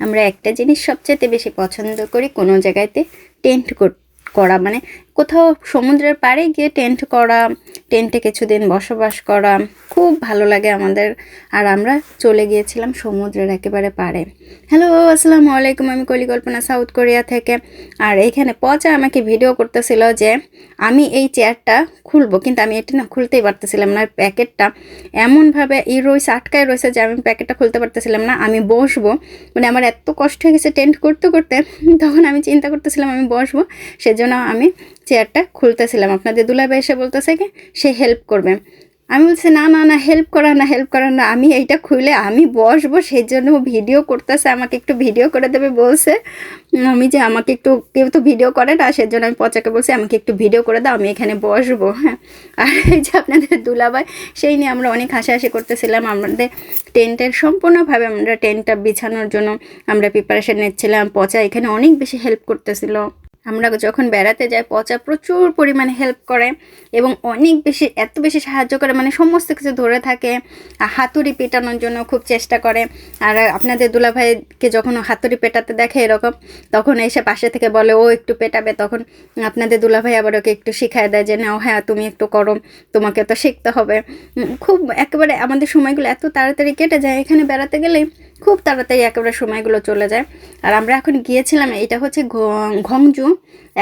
আমরা একটা জিনিস সবচেয়ে বেশি পছন্দ করি কোনো জায়গাতে টেন্ট করা মানে কোথাও সমুদ্রের পাড়ে গিয়ে টেন্ট করা টেন্টে কিছুদিন বসবাস করা, খুব ভালো লাগে আমাদের। আর আমরা চলে গিয়েছিলাম সমুদ্রের একেবারে পাড়ে। হ্যালো আসসালামু আলাইকুম, আমি কলিকল্পনা সাউথ কোরিয়া থেকে। আর এইখানে পচা আমাকে ভিডিও করতেছিল যে, আমি এই চেয়ারটা খুলবো, কিন্তু আমি এটা না খুলতেই পারতেছিলাম না প্যাকেটটা এমনভাবে ই রয়েছে, আটকায় রয়েছে যে, আমি প্যাকেটটা খুলতে পারতেছিলাম না, আমি বসবো। মানে আমার এত কষ্ট হয়ে গেছে টেন্ট করতে করতে, তখন আমি চিন্তা করতেছিলাম আমি বসবো, সেজন্য আমি চেয়ারটা খুলতেছিলাম। আপনাদের দুলাভাই এসে বলতেছে কি, সে হেল্প করবে। আমি বলছি, না না না হেল্প করা না হেল্প করা না। আমি এইটা খুলে আমি বসবো সেই জন্য ভিডিও করতেছে, আমাকে একটু ভিডিও করে দেবে বলছে। আমি যে আমাকে একটু, কেউ তো ভিডিও করে না, সেজন্য আমি পচাকে বলছি, আমাকে একটু ভিডিও করে দাও, আমি এখানে বসবো। হ্যাঁ। আর এই যে আপনাদের দুলাভাই, সেই নিয়ে আমরা অনেক হাসাহাসি করতেছিলাম। আমাদের টেন্টের সম্পূর্ণভাবে আমরা টেন্টটা বিছানোর জন্য আমরা প্রিপারেশান নিচ্ছিলাম। পচা এখানে অনেক বেশি হেল্প করতেছিল। আমরা যখন বেড়াতে যাই, পচা প্রচুর পরিমাণে হেল্প করে এবং অনেক বেশি, এত বেশি সাহায্য করে মানে সমস্ত কিছু ধরে থাকে হাতুড়ি পেটানোর জন্য খুব চেষ্টা করে। আর আপনাদের দুলাভাইকে যখন হাতুড়ি পেটাতে দেখে এরকম, তখন এসে পাশে থেকে বলে, ও একটু পেটাবে। তখন আপনাদের দুলাভাই আবার ওকে একটু শিখায় দেয় যে নাও হ্যাঁ তুমি একটু করো, তোমাকে তো শিখতে হবে। খুব একেবারে আমাদের সময়গুলো এত তাড়াতাড়ি কেটে যায়। এখানে বেড়াতে গেলেই খুব তাড়াতাড়ি একেবারে সময়গুলো চলে যায়। আর আমরা এখন গিয়েছিলাম, এটা হচ্ছে ঘংজু।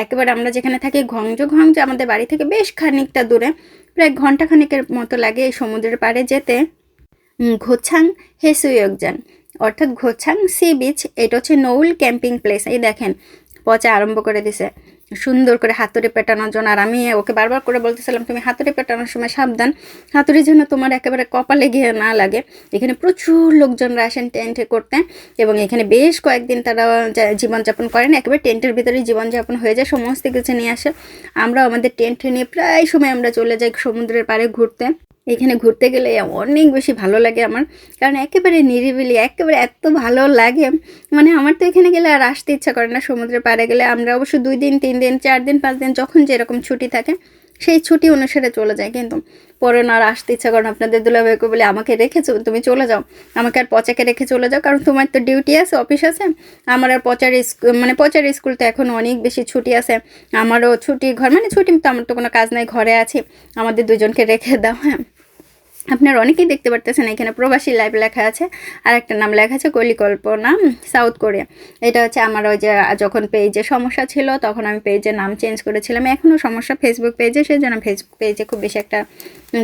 একেবারে আমরা যেখানে থাকি, ঘংজু। ঘংজু আমাদের বাড়ি থেকে বেশ খানিকটা দূরে। প্রায় ঘণ্টা খানিকের মতো লাগে এই সমুদ্রের পাড়ে যেতে। ঘোছাং হেসুয়োগজান অর্থাৎ ঘোছাং সি বিচ, এটা হচ্ছে নৌল ক্যাম্পিং প্লেস। এই দেখেন, পচা আরম্ভ করে দিছে। সুন্দর করে হাতুড়ি পেটানোর জন্য। আর আমি ওকে বারবার করে বলতেছিলাম, তুমি হাতুড়ি পেটানোর সময় সাবধান। হাতুড়ি যেন তোমার একেবারে কপালে গিয়ে না লাগে। এখানে প্রচুর লোকজনরা আসেন টেন্টে করতে এবং এখানে বেশ কয়েকদিন তারা জীবনযাপন করেন। একেবারে টেন্টের ভিতরে জীবনযাপন হয়ে যায়, সমস্ত কিছু নিয়ে আসে। আমরা আমাদের টেন্টে নিয়ে প্রায় সময় আমরা চলে যাই সমুদ্রের পাড়ে ঘুরতে। এখানে ঘুরতে গেলে অনেক বেশি ভালো লাগে আমার। কারণ একেবারে নিরিবিলি, একেবারে এত ভালো লাগে। মানে আমার তো এখানে গেলে আর আসতে ইচ্ছা করে না, সমুদ্রের পাড়ে গেলে। আমরা অবশ্য দুই দিন, তিন দিন, চার দিন, পাঁচ দিন যখন যেরকম ছুটি থাকে, সেই ছুটি অনুসারে চলে যায়। কিন্তু পরে না আর আসতে ইচ্ছা করে না। আপনাদের দুলাভাইকে বলে, আমাকে রেখেছো তুমি চলে যাও। আমাকে আর পচাকে রেখে চলে যাও। কারণ তোমার তো ডিউটি আছে, অফিস আছে। আমার আর পচার স্কুল মানে পচার স্কুল তো এখন অনেক বেশি ছুটি আছে। আমারও ছুটি ঘর মানে ছুটি তো আমার তো কোনো কাজ নাই। ঘরে আছি। আমাদের দুজনকে রেখে দাও হ্যাঁ। আপনারা অনেকেই দেখতে পারতেছেন, এখানে প্রবাসী লাইভ লেখা আছে আর একটা নাম লেখা আছে, কলিকল্পনা সাউথ কোরিয়া। এটা হচ্ছে আমার ওই যে যখন পেজে সমস্যা ছিল, তখন আমি পেজের নাম চেঞ্জ করেছিলাম। এখনও সমস্যা ফেসবুক পেজে সেই জন্য ফেসবুক পেজে খুব বেশি একটা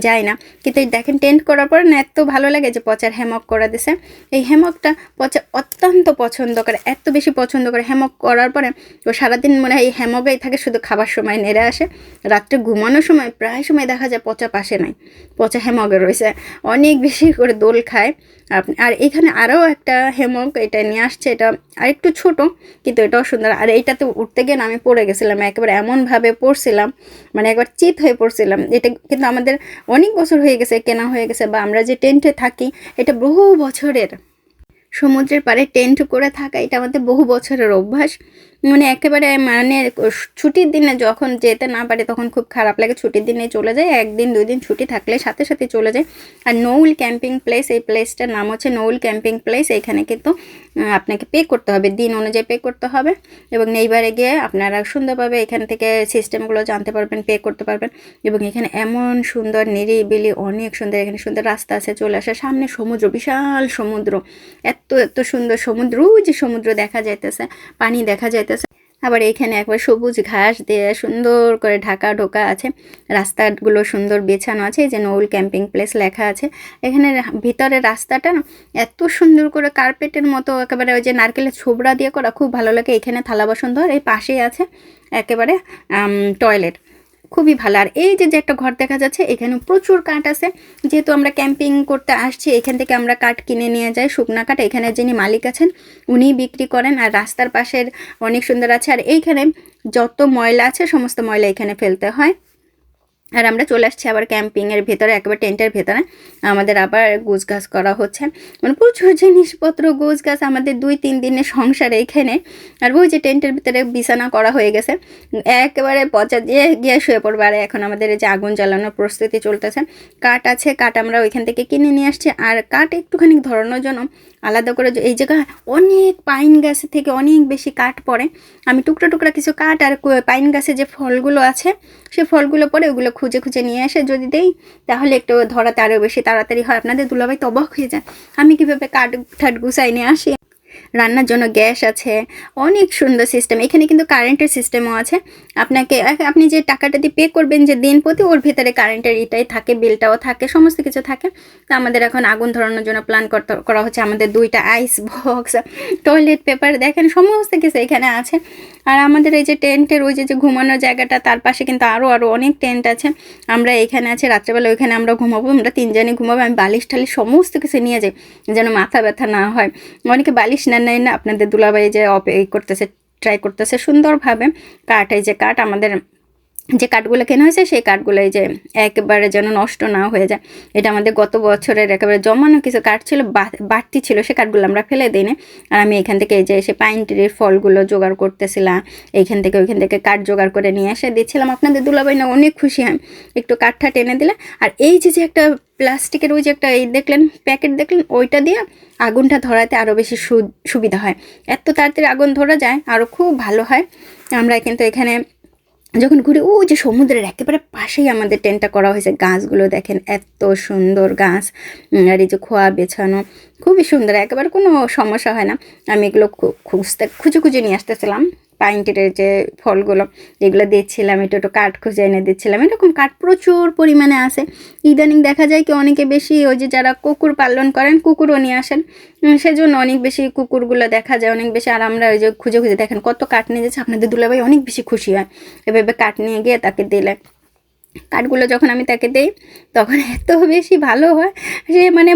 যায় না। কিন্তু এই দেখেন টেন্ট করার পর না এত ভালো লাগে যে পচার হ্যামক করা দিছে। এই হ্যামকটা পচা অত্যন্ত পছন্দ করে, এত বেশি পছন্দ করে। হ্যামক করার পরে ও সারাদিন মনে হয় এই হ্যামকেই থাকে, শুধু খাবার সময় নেড়ে আসে। রাত্রে ঘুমানোর সময় প্রায় সময় দেখা যায় পচা পাশে নাই, পচা হ্যামকে রয়েছে। অনেক বেশি করে দোল খায়। আপনি আর এখানে আরও একটা হেমক এটা নিয়ে আসছে, এটা আরেকটু ছোট, কিন্তু এটাও সুন্দর। আর এইটাতে উঠতে গিয়ে আমি পড়ে গেছিলাম, একেবারে এমনভাবে পড়ছিলাম মানে একবার চিত হয়ে পড়ছিলাম। এটা কিন্তু আমাদের অনেক বছর হয়ে গেছে, কেনা হয়ে গেছে বা আমরা যে টেন্টে থাকি, এটা বহু বছরের সমুদ্রের পাড়ে টেন্ট করে থাকা, এটা আমাদের বহু বছরের অভ্যাস। মানে একেবারে মানে ছুটির দিনে যখন যেতে না পারে তখন খুব খারাপ লাগে। ছুটির দিনে চলে যায়, একদিন দুই দিন ছুটি থাকলে সাথে সাথে চলে যায়। আর নৌল ক্যাম্পিং প্লেস এই প্লেসটার নাম হচ্ছে নৌল ক্যাম্পিং প্লেস এখানে কিন্তু আপনাকে পে করতে হবে, দিন অনুযায়ী পে করতে হবে। এবং নেইবারে গিয়ে আপনারা সুন্দরভাবে এখান থেকে সিস্টেমগুলো জানতে পারবেন পে করতে পারবেন। এবং এখানে এমন সুন্দর, নিরিবিলি, অনেক সুন্দর, এখানে সুন্দর রাস্তা আছে, চলে আসে সামনে সমুদ্র, বিশাল সমুদ্র। এত এত সুন্দর সমুদ্র যে সমুদ্র দেখা যাইতেছে, পানি দেখা যাইতেছে। আবার এখানে একবার সবুজ ঘাস দিয়ে সুন্দর করে ঢাকা ঢোকা আছে। রাস্তাগুলো সুন্দর বেছানো আছে। যে নৌল ক্যাম্পিং প্লেস লেখা আছে। এখানে ভিতরে রাস্তাটা এত সুন্দর করে কার্পেটের মতো একেবারে ওই যে নারকেলের ছোবড়া দিয়ে করা। খুব ভালো লাগে। এখানে থালা বাসন ধর, এই পাশেই আছে একেবারে টয়লেট খুবই ভালো। আর এই যে একটা ঘর দেখা যাচ্ছে এখানে প্রচুর কাঠ আছে। যেহেতু আমরা ক্যাম্পিং করতে আসছি, এখান থেকে আমরা কাঠ কিনে নিয়ে যাই শুকনা কাঠ। এখানে যিনি মালিক আছেন উনি বিক্রি করেন। আর রাস্তার পাশের অনেক সুন্দর আছে। আর এইখানে যত ময়লা আছে, সমস্ত ময়লা এখানে ফেলতে হয়। আর আমরা চলে আসছি আবার ক্যাম্পিংয়ের ভেতরে, একেবারে টেন্টের ভেতরে। আমাদের আবার গোছ গাছ করা হচ্ছে। মানে প্রচুর জিনিসপত্র গোছ গাছ আমাদের দুই তিন দিনের সংসার এইখানে আর ওই যে টেন্টের ভিতরে বিছানা করা হয়ে গেছে। একেবারে পচা দিয়ে গিয়ে শুয়ে পড়ব। আর এখন আমাদের এই যে আগুন জ্বালানোর প্রস্তুতি চলতেছে। কাঠ আছে, কাঠ আমরা ওইখান থেকে কিনে নিয়ে আসছি। আর কাঠ একটুখানি ধরানোর জন্য আলাদা করে এই জায়গায় অনেক পাইন গাছ থেকে অনেক বেশি কাঠ পড়ে। আমি টুকরা টুকরা কিছু কাঠ আর পাইন গাছে যে ফলগুলো আছে, সে ফলগুলো পরে ওগুলো খুঁজে খুঁজে নিয়ে এসে যদি দেই, তাহলে একটু ধরাতে আরও বেশি তাড়াতাড়ি হয়। আপনাদের দুলাভাই তবাক হয়ে যায়। আমি কীভাবে কাঠ ঠাট গুছাই নিয়ে আসি? রান্নার জন্য গ্যাস আছে, অনেক সুন্দর সিস্টেম এখানে কিন্তু কারেন্টের সিস্টেমও আছে। আপনাকে আপনি যে টাকাটা দিয়ে পে করবেন যে দিন প্রতি, ওর ভিতরে কারেন্টের এটাই থাকে বিলটাও থাকে, সমস্ত কিছু থাকে। তো আমাদের এখন আগুন ধরানোর জন্য প্ল্যান করা হচ্ছে আমাদের দুইটা আইস বক্স টয়লেট পেপার দেখেন সমস্ত কিছু এখানে আছে। আর আমাদের এই যে টেন্টের ওই যে ঘুমানোর জায়গাটা, তার পাশে কিন্তু আরও আরও অনেক টেন্ট আছে। আমরা এখানে আছে, রাত্রেবেলা ওইখানে আমরা ঘুমাবো, আমরা তিনজনই ঘুমাবো, আমি বালিশ টালিশ সমস্ত কিছু নিয়ে যাই, যেন মাথা ব্যথা না হয়। অনেকে বালিশ নেন নেয় না, আপনাদের দুলাবাই যে অপে করতেছে ট্রাই করতেছে সুন্দরভাবে। কাঠ, এই যে কাঠ, আমাদের যে কাঠগুলো কেনা হয়েছে, সেই কাঠগুলো এই যে একেবারে যেন নষ্ট না হয়ে যায়। এটা আমাদের গত বছরের একেবারে জমানো কিছু কাঠ ছিল বাড়তি ছিল, সে কাঠগুলো আমরা ফেলে দিই না। আর আমি এখান থেকে এই যে এসে পাইন ট্রির ফলগুলো জোগাড় করতেছিলাম এইখান থেকে ওইখান থেকে কাঠ জোগাড় করে নিয়ে এসে দিচ্ছিলাম। আপনাদের দুলাভাই না অনেক খুশি হয়, একটু কাঠটা টেনে দিলে। আর এই যে যে একটা প্লাস্টিকের ওই যে একটা এই দেখলেন, প্যাকেট দেখলেন, ওইটা দিয়ে আগুনটা ধরাতে আরও বেশি সু- সুবিধা হয়। এত তাড়াতাড়ি আগুন ধরা যায় আরও খুব ভালো হয়। আমরা কিন্তু এখানে যখন ঘুরে, ও যে সমুদ্রের একেবারে পাশেই আমাদের টেন্টটা করা হয়েছে, গাছগুলো দেখেন এত সুন্দর গাছ আর এই যে খোয়া বেছানো, খুবই সুন্দর, একেবারে কোনো সমস্যা হয় না। আমি এগুলো খুঁজতে, খুঁজে খুঁজে নিয়ে আসতেছিলাম। পাইনটির যে ফলগুলো, এগুলো দিচ্ছিলাম, একটু একটু কাঠ খুঁজে এনে দিচ্ছিলাম। এরকম কাঠ প্রচুর পরিমাণে আসে ইদানিং দেখা যায় কি অনেকে বেশি ওই যে যারা কুকুর পালন করেন, কুকুরও নিয়ে আসেন। সেজন্য অনেক বেশি কুকুরগুলো দেখা যায়, অনেক বেশি আর আমরা ওই যে খুঁজে খুঁজে দেখেন কত কাঠ নিয়ে যাচ্ছে। আপনাদের দুলাভাই অনেক বেশি খুশি হয়। এভাবে কাঠ নিয়ে গিয়ে তাকে দিলে। কাঠগুলো যখন আমি তাকে দেই, তখন এত বেশি ভালো হয় সে মানে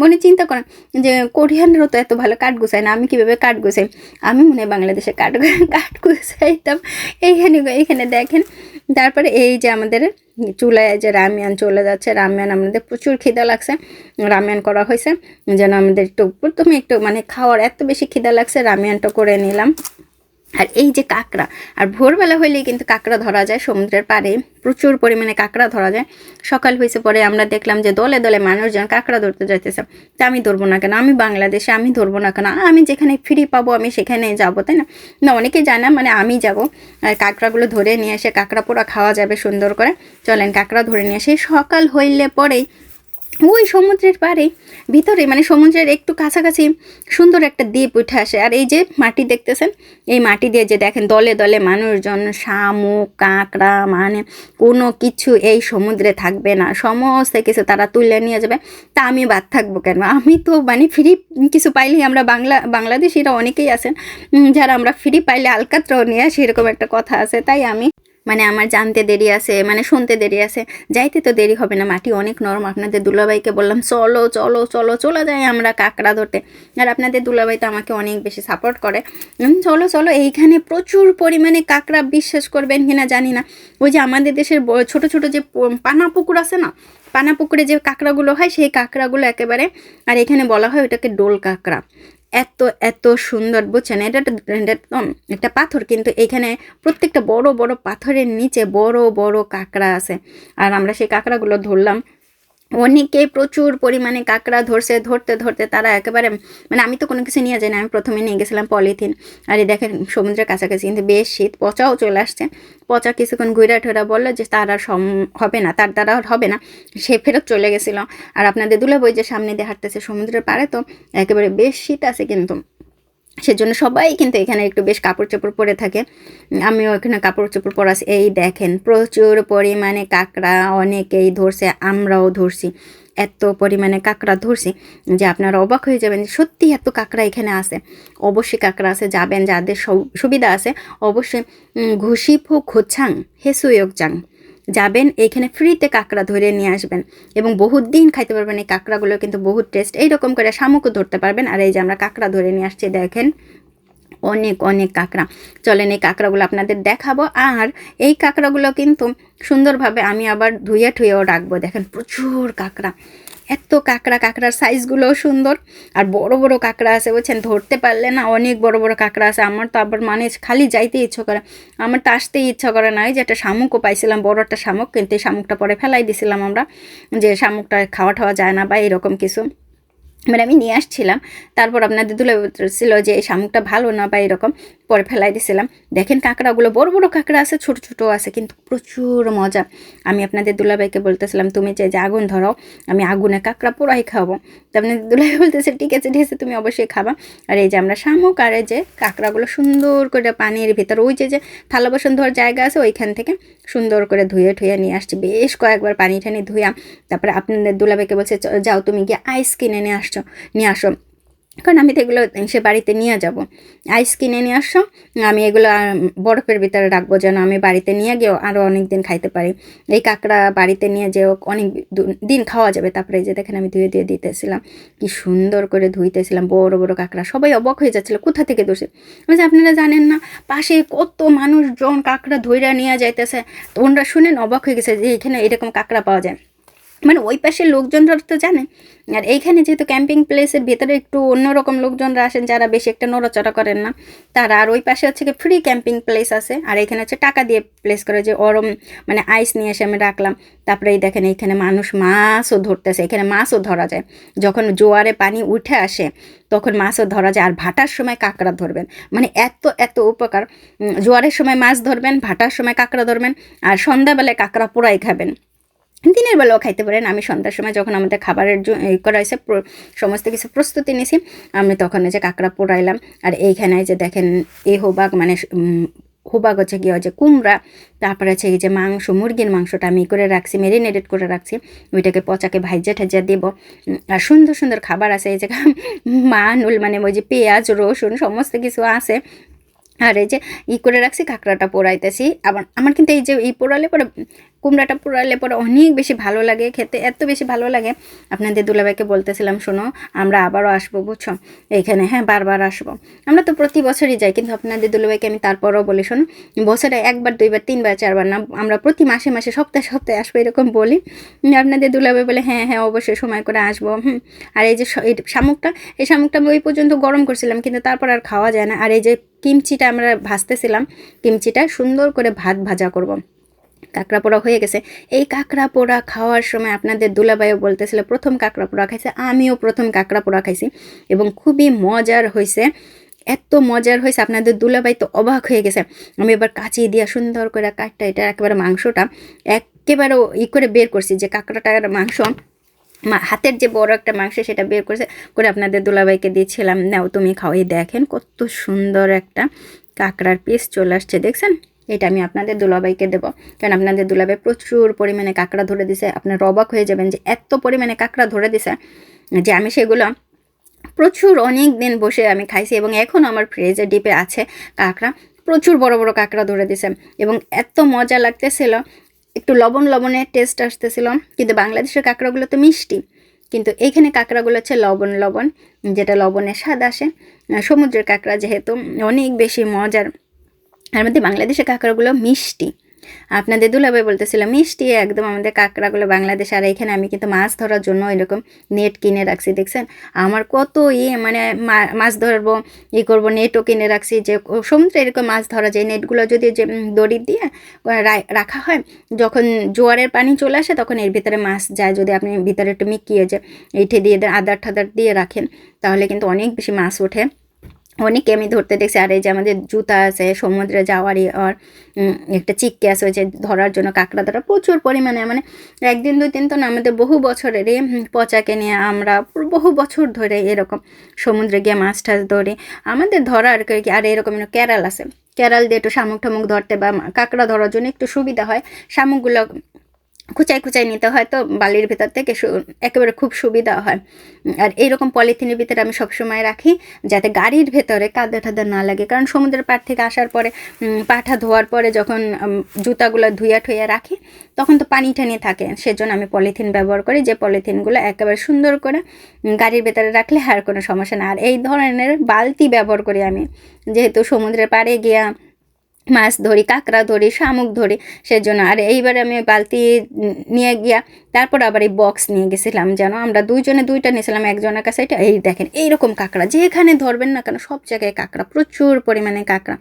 মনে চিন্তা করেন যে কোরিয়ানরাও তো এত ভালো কাঠ গুছায় না, আমি কীভাবে কাঠ গুছাই? আমি মনে হয় বাংলাদেশে কাঠ কাঠ গুছাইতাম। এইখানে এইখানে দেখেন, তারপরে এই যে আমাদের চুলায় যে রামিয়ান চলে যাচ্ছে, রামিয়ান আমাদের প্রচুর খিদা লাগছে, রামিয়ান করা হয়েছে, যেন আমাদের একটু, প্রথমে একটু মানে খাওয়ার এত বেশি খিদা লাগছে, রামিয়ানটা করে নিলাম। আর এই যে কাঁকড়া, আর ভোরবেলা হইলেই কিন্তু কাঁকড়া ধরা যায়, সমুদ্রের পাড়ে প্রচুর পরিমাণে কাঁকড়া ধরা যায়। সকাল হয়েছে পরে আমরা দেখলাম যে দলে দলে মানুষজন কাঁকড়া ধরতে যাইতেছে। তা আমি ধরবো না কেন? আমি বাংলাদেশে, আমি ধরবো না কেন? আমি যেখানে ফ্রি পাবো, আমি সেখানে যাব, তাই না? না, অনেকে জানা মানে আমি যাব, আর কাঁকড়াগুলো ধরে নিয়ে এসে কাঁকড়া পোড়া খাওয়া যাবে সুন্দর করে। চলেন, কাঁকড়া ধরে নিয়ে এসে সকাল হইলে পরেই ওই সমুদ্রের পাড়ে, ভিতরে মানে সমুদ্রের একটু কাছাকাছি সুন্দর একটা দ্বীপ উঠে আসে। আর এই যে মাটি দেখতেছেন? এই মাটি দিয়ে যে দেখেন দলে দলে মানুষজন, শামুক, কাঁকড়া মানে কোনো কিছু এই সমুদ্রে থাকবে না। সমস্ত কিছু তারা তুলে নিয়ে যাবে। তা আমি বাদ থাকব কেন? আমি তো মানে ফ্রি কিছু পাইলেই আমরা বাংলা, বাংলাদেশিরা অনেকেই আছেন যারা আমরা ফ্রি পাইলে আলকাতরাও নিয়ে আসি, এরকম একটা কথা আছে। তাই আমি মানে আমার জানতে দেরি আছে মানে শুনতে দেরি আছে। যাইতে তো দেরি হবে না, মাটি অনেক নরম। আপনাদের দুলাভাইকে বললাম, চলো চলো চলো, চলে যাই আমরা কাঁকড়া ধরতে। আর আপনাদের দুলাভাই তো আমাকে অনেক বেশি সাপোর্ট করে। চলো চলো, এইখানে প্রচুর পরিমাণে কাঁকড়া বিশ্বাস করবেন কিনা জানি না। ওই যে আমাদের দেশের ছোট ছোট যে পানা পুকুর আছে না? পানা পুকুরে যে কাঁকড়াগুলো হয়, সেই কাঁকড়াগুলো একেবারে, আর এখানে বলা হয় ওটাকে ডোল কাঁকড়া। এত এত সুন্দর, বুঝছেন? এটা একটা পাথর, কিন্তু এখানে প্রত্যেকটা বড় বড় পাথরের নিচে বড় বড় কাঁকড়া আছে। আর আমরা সেই কাঁকড়াগুলো ধরলাম অনেকে প্রচুর পরিমাণে কাঁকড়া ধরছে, ধরতে ধরতে তারা একেবারে মানে আমি তো কোনো কিছু নিয়ে যাই না, আমি প্রথমে নিয়ে গেছিলাম পলিথিন। আর এই দেখেন সমুদ্রের কাছাকাছি কিন্তু বেশ শীত, পচাও চলে আসছে। পচা কিছুক্ষণ ঘুরা ঠুরা বলল যে তার আর সম, হবে না, তার দ্বারা হবে না, সে ফেরত চলে গেছিল। আর আপনাদের দুলাবই যে সামনে দিয়ে হাঁটতেছে সমুদ্রের পাড়ে তো একেবারে বেশ শীত আছে কিন্তু। সেজন্য সবাই কিন্তু এখানে একটু বেশ কাপড় চোপড় পরে থাকে। আমিও এখানে কাপড় চোপড় পরা। এই দেখেন প্রচুর পরিমাণে কাঁকড়া অনেকেই ধরছে আমরাও ধরছি। এত পরিমাণে কাঁকড়া ধরছি যে আপনারা অবাক হয়ে যাবেন যে সত্যি এত কাঁকড়া এখানে আছে। অবশ্যই কাঁকড়া আছে যাবেন যাদের সুবিধা আছে অবশ্যই উম, ঘুষিফু খোছাং হেসুয়োগ চাং যাবেন এইখানে ফ্রিতে কাঁকড়া ধরে নিয়ে আসবেন এবং বহুত দিন খাইতে পারবেন। এই কাঁকড়াগুলো কিন্তু বহুত টেস্ট এইরকম করে শামুকও ধরতে পারবেন। আর এই যে আমরা কাঁকড়া ধরে নিয়ে আসছি, দেখেন অনেক অনেক কাঁকড়া। চলেন এই কাঁকড়াগুলো আপনাদের দেখাবো। আর এই কাঁকড়াগুলো কিন্তু সুন্দরভাবে আমি আবার ধুয়ে ঠুয়েও রাখব। দেখেন প্রচুর কাঁকড়া। এত কাঁকড়া, কাঁকড়ার সাইজগুলোও সুন্দর। আর বড় বড় কাঁকড়া আছে বলছেন ধরতে পারলে না অনেক বড় বড় কাঁকড়া আছে। আমার তো আবার মানে খালি যাইতে ইচ্ছা করে। আমার তো আসতেই ইচ্ছা করে না। যে একটা শামুকও পাইছিলাম, বড় একটা শামুক, কিন্তু এই শামুকটা পরে ফেলাই দিছিলাম আমরা। যে শামুকটা খাওয়া ঠাওয়া যায় না বা এরকম কিছু। মানে আমি নিয়ে আসছিলাম, তারপর আপনাদের দুলে ছিল যে এই শামুকটা ভালো না বা এরকম, পরে ফেলাই দিছিলাম। দেখেন কাঁকড়াগুলো, বড় বড় কাঁকড়া আছে, ছোট ছোট আছে, কিন্তু প্রচুর মজা। আমি আপনাদের দুলাভাইকে বলতেছিলাম, তুমি যে যে আগুন ধরাও আমি আগুনে কাঁকড়া পোড়াই খাব। তো আপনাদের দুলাভাই বলতেছে, ঠিক আছে ঠিক আছে, তুমি অবশ্যই খাবা। আর এই যে আমরা শামুক আর এই যে কাঁকড়াগুলো সুন্দর করে পানির ভিতর, ওই যে যে থালা বাসন ধোয়ার জায়গা আছে, ওইখান থেকে সুন্দর করে ধুয়ে ঠুয়ে নিয়ে আসছি। বেশ কয়েকবার পানি টানি ধুয়াম তারপরে আপনাদের দুলাভাইকে বলছে, "চ- যাও, তুমি গিয়ে আইস কিনে নিয়ে আসছো নিয়ে আসো। কারণ আমি তো এগুলো, সে বাড়িতে নিয়ে যাব। আইস কিনে নিয়ে আসো, আমি এগুলো বরফের ভিতরে রাখব যেন আমি বাড়িতে নিয়ে গিয়েও আরও অনেক দিন খাইতে পারি। এই কাঁকড়া বাড়িতে নিয়ে যেও, অনেক দিন খাওয়া যাবে। তারপরে যে দেখেন আমি ধুয়ে দিয়ে দিতেছিলাম। কি সুন্দর করে ধুইতেছিলাম, বড় বড় কাঁকড়া। সবাই অবাক হয়ে যাচ্ছিল, কোথা থেকে দোষে বলছে, আপনারা জানেন না, পাশে কত মানুষজন কাঁকড়া ধইরা নিয়ে যাইতেছে। তো ওনারা শুনেন, অবাক হয়ে গেছে যে এখানে এরকম কাঁকড়া পাওয়া যায়। মানে ওই পাশের লোকজনরা তো জানে। আর এইখানে যেহেতু ক্যাম্পিং প্লেসের ভেতরে একটু অন্যরকম লোকজনরা আসেন যারা বেশি একটা নড়াচড়া করেন না, তারা আর ওই পাশে হচ্ছে কি ফ্রি ক্যাম্পিং প্লেস আছে। আর এখানে হচ্ছে টাকা দিয়ে প্লেস করে যে ওরম মানে আইস নিয়ে এসে আমি রাখলাম। তারপরে এই দেখেন এইখানে মানুষ মাছও ধরতেছে, এখানে মাছও ধরা যায়। যখন জোয়ারে পানি উঠে আসে, তখন মাছও ধরা যায়। আর ভাটার সময় কাঁকড়া ধরবেন। মানে এত এত উপকার। জোয়ারের সময় মাছ ধরবেন, ভাটার সময় কাঁকড়া ধরবেন। আর সন্ধ্যাবেলায় কাঁকড়া পোড়াই খাবেন। দিনের বেলাও খাইতে পারেন। আমি সন্ধ্যার সময় যখন আমাদের খাবারের করা হয়েছে সমস্ত কিছু প্রস্তুতি নিয়েছি, আমি তখন যে কাঁকড়া পোড়াইলাম। আর এইখানে যে দেখেন, এ হোবাগ মানে হোবাগ হচ্ছে কি যে কুমড়া, তারপরে আছে এই যে মাংস, মুরগির মাংসটা আমি করে রাখছি মেরিনেটেড করে রাখছি, ওইটাকে পচাকে ভাইজা ঠাইজা দেবো। আর সুন্দর সুন্দর খাবার আছে, এই যে মানুল মানে ওই যে পেঁয়াজ, রসুন, সমস্ত কিছু আছে। আর এই যে ই করে রাখছি, কাঁকড়াটা পোড়াইতেছি। আবার আমার কিন্তু এই যে ই পোড়ালে পরে, কুমড়াটা পোড়ালে পরে অনেক বেশি ভালো লাগে, খেতে এত বেশি ভালো লাগে। আপনাদের দুলাভাইকে বলতেছিলাম, শোনো, আমরা আবারও আসব, বুঝছ? এইখানে হ্যাঁ বারবার আসব। আমরা তো প্রতি বছরই যাই, কিন্তু আপনাদের দুলাভাইকে আমি তারপরও বলি, শোনো, বছরে একবার, দুইবার, তিনবার, চারবার না, আমরা প্রতি মাসে মাসে, সপ্তাহে সপ্তাহে আসব, এরকম বলি। আপনাদের দুলাভাই বলে হ্যাঁ হ্যাঁ অবশ্যই, সময় করে আসব। হুম, আর এই যে শামুকটা, এই শামুকটা আমি ওই পর্যন্ত গরম করছিলাম, কিন্তু তারপর আর খাওয়া যায় না। আর এই যে কিমচিটা আমরা ভাজতেছিলাম, কিমচিটা সুন্দর করে ভাত ভাজা করব। কাঁকড়া পোড়া হয়ে গেছে। এই কাঁকড়া পোড়া খাওয়ার সময় আপনাদের দুলাভাইও বলতেছিল, প্রথম কাঁকড়া পোড়া খাইছে, আমিও প্রথম কাঁকড়া পোড়া খাইছি। এবং খুবই মজার হয়েছে এত মজার হয়েছে আপনাদের দুলাভাই তো অবাক হয়ে গেছে। আমি এবার কাঁচি দিয়া সুন্দর করে কাটটা, এটা একেবারে মাংসটা একেবারে ই করে বের করছি যে কাঁকড়াটার মাংস হাতের যে বড় একটা মাংস সেটা বের করেছে, করে আপনাদের দুলাভাইকে দিয়েছিলাম নাও, তুমি খাও। এই দেখেন কত সুন্দর একটা কাঁকড়ার পিস চলে আসছে, দেখছেন? এটা আমি আপনাদের দুলাভাইকে দেবো। কারণ আপনাদের দুলাভাই প্রচুর পরিমাণে কাঁকড়া ধরে দিছে। আপনার অবাক হয়ে যাবেন যে এত পরিমাণে কাঁকড়া ধরে দিছে যে আমি সেগুলো প্রচুর অনেক দিন বসে আমি খাইছি এবং এখনও আমার ফ্রিজে ডিপে আছে কাঁকড়া। প্রচুর বড় বড় কাঁকড়া ধরে দিছে এবং এত মজা লাগতেছিল একটু লবণ লবণের টেস্ট আসতেছিল কিন্তু বাংলাদেশের কাঁকড়াগুলো তো মিষ্টি। কিন্তু এইখানে কাঁকড়াগুলো হচ্ছে লবণ লবণ, যেটা লবণের স্বাদ আসে। সমুদ্রের কাঁকড়া যেহেতু অনেক বেশি মজার। আর মধ্যে বাংলাদেশের কাঁকড়াগুলো মিষ্টি। আপনাদের দুলাভাই বলতেছিল, মিষ্টি, একদম আমাদের কাঁকড়াগুলো বাংলাদেশ, আর এখানে আমি কিন্তু মাছ ধরার জন্য এরকম নেট কিনে রাখছি, দেখছেন? আমার কত ইয়ে মানে মাছ ধরবো, ই করব নেটও কিনে রাখছি, যে সমুদ্রে এরকম মাছ ধরা যায় নেটগুলো যদি যে দড়ি দিয়ে রাখা হয়, যখন জোয়ারের পানি চলে আসে, তখন এর ভিতরে মাছ যায়, যদি আপনি ভিতরে একটু মিকিয়ে যে এইটে দিয়ে আদার ঠাদার দিয়ে রাখেন, তাহলে কিন্তু অনেক বেশি মাছ ওঠে। অনেকে আমি ধরতে দেখছি, আর এই যে আমাদের জুতা আছে, সমুদ্রে যাওয়ারই, আর একটা চিক্কি আছে, ওই যে ধরার জন্য কাঁকড়া ধরা, প্রচুর পরিমাণে মানে একদিন দুই দিন তো না, আমাদের বহু বছরের এই পচাকে নিয়ে আমরা বহু বছর ধরে এরকম সমুদ্রে গিয়ে মাছ টাছ ধরি, আমাদের ধরা আর কি, আর এরকম ক্যারাল আছে। ক্যারাল দিয়ে একটু শামুক ঠামুক ধরতে বা কাঁকড়া ধরার জন্য একটু সুবিধা হয়, শামুকগুলো কুচাই কুচাই নিতে হয় তো বালির ভেতর থেকে একেবারে খুব সুবিধা হয়। আর এইরকম পলিথিনের ভিতরে আমি সবসময় রাখি যাতে গাড়ির ভেতরে কাদা টাদা না লাগে। কারণ সমুদ্রের পাড় থেকে আসার পরে পাঠা ধোয়ার পরে যখন জুতাগুলো ধুইয়া ঠুইয়া রাখি, তখন তো পানি টানি থাকে। সেজন্য আমি পলিথিন ব্যবহার করি যে পলিথিনগুলো একেবারে সুন্দর করে গাড়ির ভেতরে রাখলে আর কোনো সমস্যা না। আর এই ধরনের বালতি ব্যবহার করি আমি। যেহেতু সমুদ্রের পাড়ে গিয়া মাছ ধরি, কাঁকড়া ধরি, শামুক ধরি সেজন্য। আর এইবারে আমি বালতি নিয়ে গিয়া তারপর আবার এই বক্স নিয়ে গেছিলাম, যেন আমরা দুইজনে দুইটা নিয়েছিলাম, একজনের কাছে এটা, এই দেখেন, এইরকম কাঁকড়া, যেখানে ধরবেন না কেন, সব জায়গায় কাঁকড়া, প্রচুর পরিমাণে কাঁকড়া।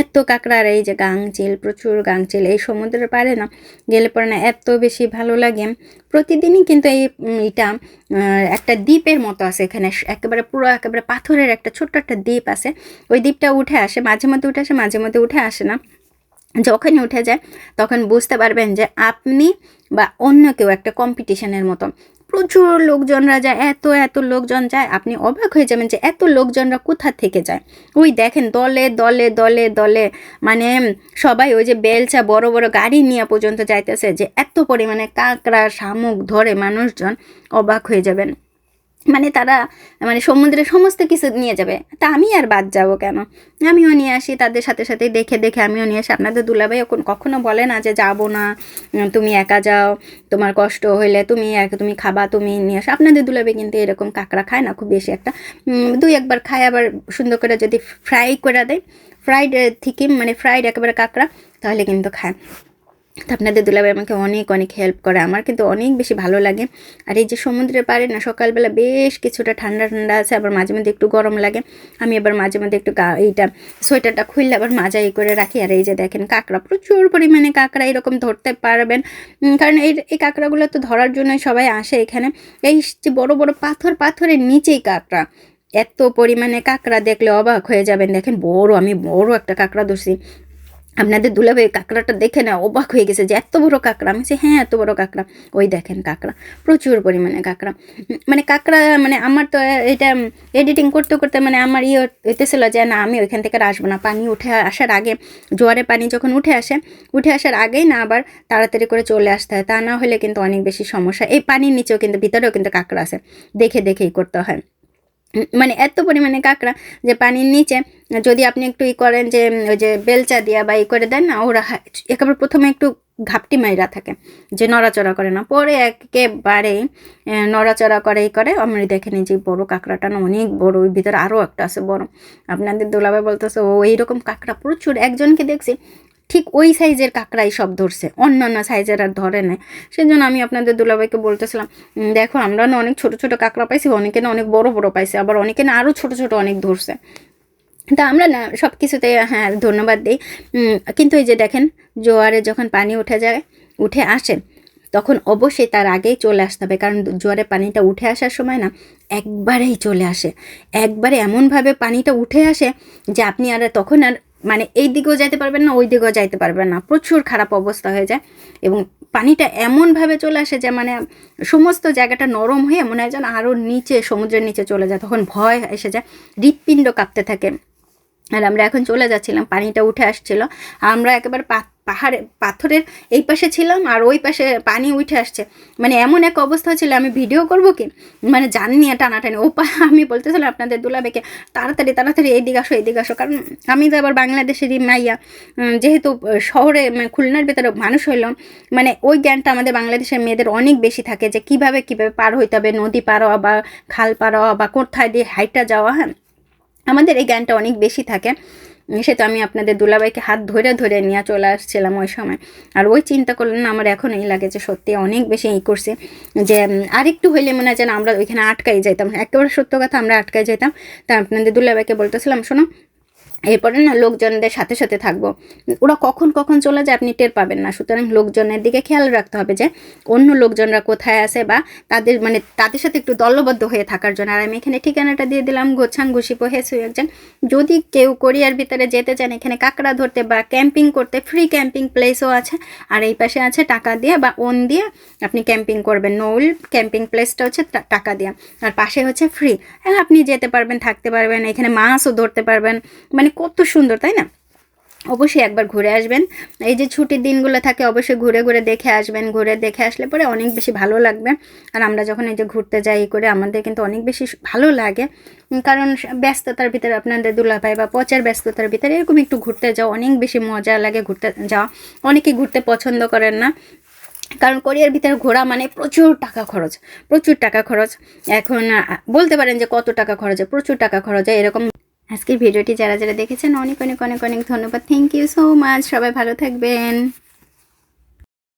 এত কাঁকড়া, আর এই যে গাংচিল, প্রচুর গাংচিল, এই সমুদ্রের পারে না গেলে পরে না এত বেশি ভালো লাগে। প্রতিদিনই কিন্তু এই এটা একটা দ্বীপের মতো আছে এখানে। একেবারে পুরো, একেবারে পাথরের একটা ছোট্ট একটা দ্বীপ আছে। ওই দ্বীপটা উঠে আসে, মাঝে মধ্যে উঠে আসে, মাঝে মধ্যে উঠে আসে না। যখনই উঠে যায়, তখন বুঝতে পারবেন যে আপনি বা অন্য কেউ একটা কম্পিটিশনের মতো প্রচুর লোকজনরা যায়, এত এত লোকজন যায়। আপনি অবাক হয়ে যাবেন যে এত লোকজনরা কোথা থেকে যায়? ওই দেখেন, দলে দলে দলে দলে মানে সবাই ওই যে বেলচা বড় বড় গাড়ি নিয়ে পর্যন্ত যাইতেছে যে এত পরিমাণে কাঁকড়া, শামুক ধরে মানুষজন অবাক হয়ে যাবেন। মানে তারা মানে সমুদ্রে সমস্ত কিছু নিয়ে যাবে। তা আমি আর বাদ যাব কেন? আমিও নিয়ে আসি তাদের সাথে সাথে দেখে দেখে আমিও নিয়ে আসি। আপনাদের দুলাভাই কখনো বলে না যে যাব না, তুমি একা যাও, তোমার কষ্ট হইলে তুমি এক, তুমি খাবা, তুমি নিয়ে আসো। আপনাদের দুলাভাই কিন্তু এরকম কাঁকড়া খায় না, খুব বেশি একটা। দুই একবার খায়, আবার সুন্দর করে যদি ফ্রাই করে দেয় ফ্রাইড থেকে মানে ফ্রাইড একেবারে কাঁকড়া, তাহলে কিন্তু খায়। তো আপনাদের দুলাভাই আমাকে অনেক অনেক হেল্প করে। আমার কিন্তু অনেক বেশি ভালো লাগে। আর এই যে সমুদ্রের পাড়ে না, সকালবেলা বেশ কিছুটা ঠান্ডা ঠান্ডা আছে, আবার মাঝে মধ্যে একটু গরম লাগে। আমি আবার মাঝে মধ্যে একটু গা, এইটা সোয়েটারটা খুললে আবার মাজা ই করে রাখি। আর এই যে দেখেন কাঁকড়া, প্রচুর পরিমাণে কাঁকড়া এরকম ধরতে পারবেন। কারণ এই এই কাঁকড়াগুলো তো ধরার জন্য সবাই আসে এখানে। এই যে বড় বড় পাথর, পাথরের নিচেই কাঁকড়া। এত পরিমাণে কাঁকড়া দেখলে অবাক হয়ে যাবেন। দেখেন বড়, আমি বড় একটা কাঁকড়া ধরছি। আপনাদের দুলাভাই কাঁকড়াটা দেখে না অবাক হয়ে গেছে যে এত বড় কাঁকড়া। আমি হ্যাঁ এত বড় কাঁকড়া। ওই দেখেন কাঁকড়া, প্রচুর পরিমাণে কাঁকড়া। মানে কাঁকড়া মানে আমার তো এটা এডিটিং করতে করতে মানে আমার ইয়ে হইতেছিল যে না, আমি ওইখান থেকে আর আসব না। পানি উঠে আসার আগে, জোয়ারে পানি যখন উঠে আসে, উঠে আসার আগেই না আবার তাড়াতাড়ি করে চলে আসতে হয়। তা না হলে কিন্তু অনেক বেশি সমস্যা। এই পানির নিচেও কিন্তু, ভিতরেও কিন্তু কাঁকড়া আছে। দেখে দেখেই করতে হয়। মানে এত পরিমাণে কাঁকড়া যে পানির নিচে যদি আপনি একটু ই করেন যে ওই যে বেলচা দিয়া বা ই করে দেন না, ওরা একেবারে প্রথমে একটু ঘাপটি মাইরা থাকে, যে নড়াচড়া করে না। পরে একেবারে নড়াচড়া করে, ই করে, আমি দেখে নিই যে বড় কাঁকড়াটা না, অনেক বড় ওই ভিতরে আরও একটা আছে বড়। আপনাদের দোলাভাই বলতেছে, ও এইরকম কাঁকড়া প্রচুর। একজনকে দেখছি ঠিক ওই সাইজের কাঁকড়াই সব ধরছে। অন্য অন্য সাইজের আর ধরে নেয় সেজন্য আমি আপনাদের দুলাভাইকে বলতেছিলাম দেখো, আমরা না অনেক ছোট ছোট কাঁকড়া পাইছি, অনেকে না অনেক বড় বড় পাইছে, আবার অনেকে না আরও ছোট ছোট অনেক ধরছে। তা আমরা না সব কিছুতে হ্যাঁ ধন্যবাদ দিই। কিন্তু এই যে দেখেন, জোয়ারে যখন পানি উঠে যায়, উঠে আসে, তখন অবশ্যই তার আগেই চলে আসতে হবে। কারণ জোয়ারে পানিটা উঠে আসার সময় না একবারেই চলে আসে। একবারে এমনভাবে পানিটা উঠে আসে যে আপনি আর তখন আর মানে এই দিকেও যাইতে পারবেন না, ওই দিকেও যাইতে পারবেন না। প্রচুর খারাপ অবস্থা হয়ে যায় এবং পানিটা এমনভাবে চলে আসে যে মানে সমস্ত জায়গাটা নরম হয়ে মনে হয় যেন আরও নিচে, সমুদ্রের নিচে চলে যায়। তখন ভয় এসে যায়, হৃৎপিণ্ড কাঁপতে থাকে। আর আমরা এখন চলে যাচ্ছিলাম, পানিটা উঠে আসছিল। আমরা একেবারে পা- পাহাড়ে, পাথরের এই পাশে ছিলাম আর ওই পাশে পানি উঠে আসছে। মানে এমন এক অবস্থা ছিল, আমি ভিডিও করব কি? মানে জানি টানাটানি। ও আমি বলতেছিলাম আপনাদের দুলাবেকে তাড়াতাড়ি তাড়াতাড়ি এইদিকে আসো এইদিকে আসো। কারণ আমি তো আবার বাংলাদেশেরই মাইয়া। যেহেতু শহরে মানে খুলনার ভেতরে মানুষ হইলাম মানে ওই জ্ঞানটা আমাদের বাংলাদেশের মেয়েদের অনেক বেশি থাকে যে কীভাবে কীভাবে পার হইতে হবে, নদী পার হওয়া বা খাল পার হওয়া বা কোথায় দিয়ে হাইটটা যাওয়া হ্যাঁ? আমাদের এই জ্ঞানটা অনেক বেশি থাকে। সে তো আমি আপনাদের দুলাভাইকে হাত ধরে ধরে নিয়ে চলে আসছিলাম ওই সময়। আর ওই চিন্তা করলেন, আমার এখন এই লাগে যে সত্যি অনেক বেশি ই করছে যে আরেকটু হইলে মনে হয় যেন আমরা ওইখানে আটকাই যাইতাম। একেবারে সত্য কথা, আমরা আটকাই যেতাম তা আপনাদের দুলাভাইকে বলতেছিলাম, শোনো এরপরে না লোকজনদের সাথে সাথে থাকব। ওরা কখন কখন চলে যায় আপনি টের পাবেন না। সুতরাং লোকজনের দিকে খেয়াল রাখতে হবে যে, অন্য লোকজনরা কোথায় আছে বা তাদের মানে তাদের সাথে একটু দলবদ্ধ হয়ে থাকার জন্য। আর আমি এখানে ঠিকানাটা দিয়ে দিলাম, গোছাং ঘুষিপো হেসু একজন। যদি কেউ কোরিয়ার ভিতরে যেতে চান, এখানে কাঁকড়া ধরতে বা ক্যাম্পিং করতে, ফ্রি ক্যাম্পিং প্লেসও আছে। আর এই পাশে আছে টাকা দিয়ে বা ওন দিয়ে আপনি ক্যাম্পিং করবেন। নৌল ক্যাম্পিং প্লেসটা হচ্ছে টাকা দিয়ে। আর পাশে হচ্ছে ফ্রি। হ্যাঁ আপনি যেতে পারবেন, থাকতে পারবেন, এখানে মাছও ধরতে পারবেন। মানে কত সুন্দর, তাই না? অবশ্যই একবার ঘুরে আসবেন। এই যে ছুটির দিনগুলো থাকে, অবশ্যই ঘুরে ঘুরে দেখে আসবেন। ঘুরে দেখে আসলে পরে অনেক বেশি ভালো লাগবে। আর আমরা যখন এই যে ঘুরতে যাই করে আমাদের কিন্তু অনেক বেশি ভালো লাগে। কারণ ব্যস্ততার ভিতরে আপনাদের দুলাভাই বা পচার ব্যস্ততার ভিতরে এরকম একটু ঘুরতে যাওয়া, অনেক বেশি মজা লাগে ঘুরতে যাওয়া। অনেকে ঘুরতে পছন্দ করেন না। কারণ কোরিয়ার ভিতরে ঘোরা মানে প্রচুর টাকা খরচ, প্রচুর টাকা খরচ। এখন বলতে পারেন যে কত টাকা খরচ হয় প্রচুর টাকা খরচ হয় এরকম আজকের ভিডিওটি যারা যারা দেখেছেন, অনেক অনেক অনেক অনেক ধন্যবাদ। থ্যাংক ইউ সো মাচ সবাই ভালো থাকবেন।